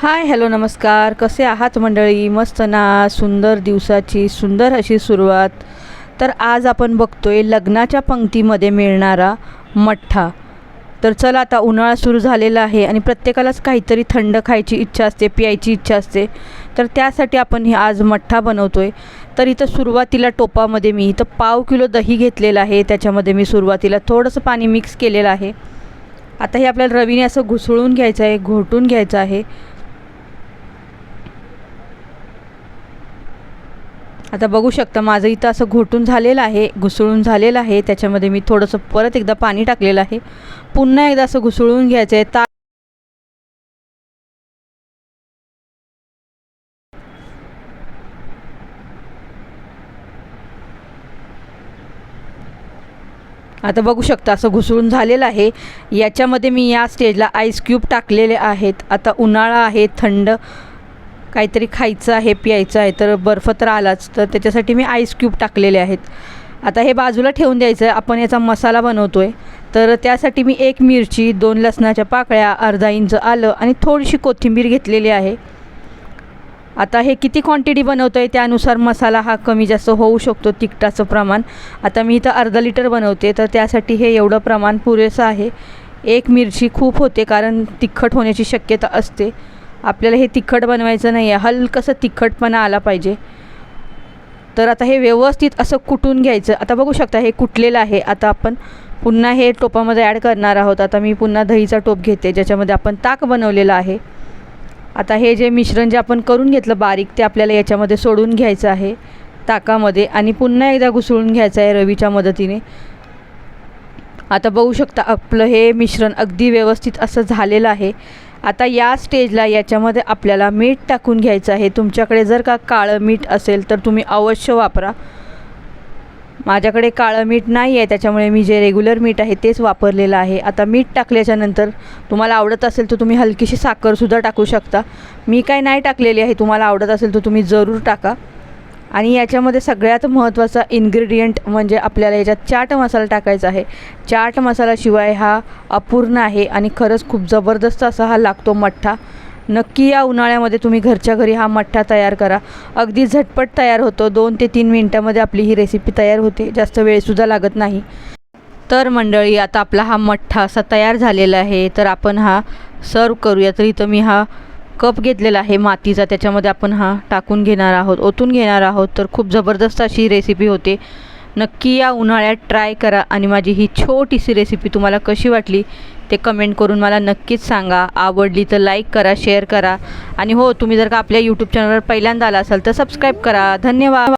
Hi hello नमस्कार. कसे आहात मंडळी? मस्त ना? सुंदर दिवसाची सुंदर अशी सुरुवात. तर आज आपण बघतोय लग्नाच्या पंक्तीमध्ये मिळणारा मठ्ठा. तर चला आता उन्हाळा सुरू झालेला आहे आणि प्रत्येकालाच काहीतरी थंड खायची इच्छा असते प्यायची इच्छा असते. तर त्यासाठी आपण हे आज मठ्ठा बनवतो आहे तर इथं सुरुवातीला टोपामध्ये मी इथं पाव किलो दही घेतलेलं आहे. त्याच्यामध्ये मी सुरुवातीला थोडंसं पाणी मिक्स केलेलं आहे. आता हे आपल्याला रवीने असं घुसळून घ्यायचं आहे घोटून घ्यायचं आहे. आता बघू शकता माझं इथं असं घोटून झालेलं आहे घुसळून झालेलं आहे. त्याच्यामध्ये मी थोडंसं परत एकदा पाणी टाकलेलं आहे. पुन्हा एकदा असं घुसळून घ्यायचं आहे ता आता बघू शकता असं घुसळून झालेलं आहे. याच्यामध्ये मी या स्टेजला आईस क्यूब टाकलेले आहेत. आता उन्हाळा आहे थंड. काहीतरी खायचं आहे प्यायचं आहे तर बर्फ तर आलाच. तर त्याच्यासाठी मी आईस क्यूब टाकलेले आहेत. आता हे बाजूला ठेवून द्यायचं आहे आपण याचा मसाला बनवतो आहे तर त्यासाठी मी एक मिरची दोन लसणाच्या पाकळ्या अर्धा इंच आलं आणि थोडीशी कोथिंबीर घेतलेली आहे. आता हे किती क्वांटिटी बनवतो आहे त्यानुसार मसाला हा कमी जास्त होऊ शकतो तिखटाचं प्रमाण. आता मी इथं अर्धा लिटर बनवते. तर त्यासाठी हे एवढं प्रमाण पुरेसं आहे. एक मिरची खूप होते कारण तिखट होण्याची शक्यता असते. आपल्याला हे तिखट बनवायचं नाही आहे. हलकंसं तिखटपणा आला पाहिजे. तर आता हे व्यवस्थित असं कुटून घ्यायचं. आता बघू शकता हे कुटलेलं आहे. आता आपण पुन्हा हे टोपामध्ये ॲड करणार आहोत. आता मी पुन्हा दहीचा टोप घेते ज्याच्यामध्ये आपण ताक बनवलेलं आहे. आता हे जे मिश्रण जे आपण करून घेतलं बारीक ते आपल्याला याच्यामध्ये सोडून घ्यायचं आहे ताकामध्ये. आणि पुन्हा एकदा घुसळून घ्यायचं आहे रवीच्या मदतीने. आता बघू शकता आपलं हे मिश्रण अगदी व्यवस्थित असं झालेलं आहे. आता या स्टेजला याच्यामध्ये आपल्याला मीठ टाकून घ्यायचं आहे. तुमच्याकडे जर का काळं मीठ असेल तर तुम्ही अवश्य वापरा. माझ्याकडे काळं मीठ नाही आहे त्याच्यामुळे मी जे रेग्युलर मीठ आहे तेच वापरलेलं आहे. आता मीठ टाकल्याच्यानंतर तुम्हाला आवडत असेल तर तुम्ही हलकीशी साखरसुद्धा टाकू शकता. मी काय नाही टाकलेली आहे तुम्हाला आवडत असेल तर तुम्ही जरूर टाका. आणि याच्यामध्ये सगळ्यात महत्त्वाचा इन्ग्रेडियंट म्हणजे आपल्याला याच्यात चाट मसाला टाकायचा आहे. चाट मसाल्याशिवाय हा अपूर्ण आहे आणि खरंच खूप जबरदस्त असा हा लागतो मठ्ठा. नक्की या उन्हाळ्यामध्ये तुम्ही घरच्या घरी हा मठ्ठा तयार करा. अगदी झटपट तयार होतो. दोन ते तीन मिनटामध्ये आपली ही रेसिपी तयार होते. जास्त वेळसुद्धा लागत नाही. तर मंडळी आता आपला हा मठ्ठा असा तयार झालेला आहे. तर आपण हा सर्व करूया. तर इथं मी हा कप घेतलेला आहे मातीचा त्याच्यामध्ये आपण हा टाकून घेणार आहोत ओतून घेणार आहोत. तर खूप जबरदस्त अशी रेसिपी होते. नक्की या उन्हाळ्यात ट्राय करा आणि माझी ही छोटीशी रेसिपी तुम्हाला कशी वाटली ते कमेंट करून मला नक्कीच सांगा. आवडली तर लाईक करा शेअर करा. आणि हो तुम्ही जर का आपल्या यूट्यूब चॅनलवर पहिल्यांदा आला असाल तर सबस्क्राईब करा. धन्यवाद!